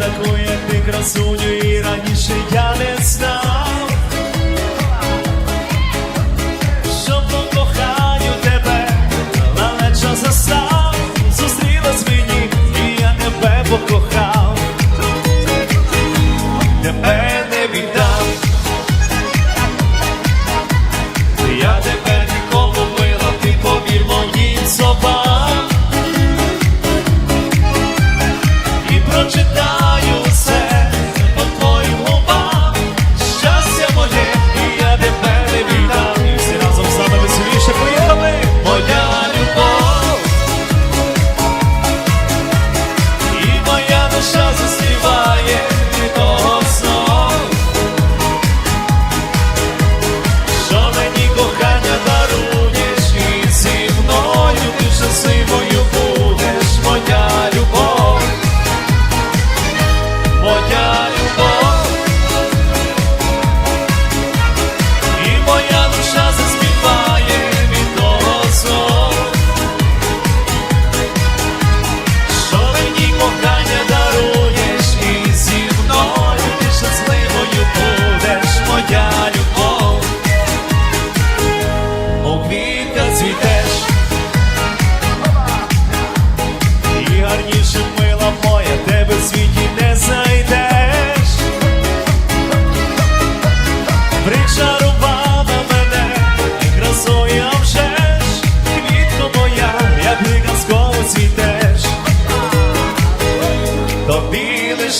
Такої ти красуню, і раніше я не знав.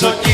so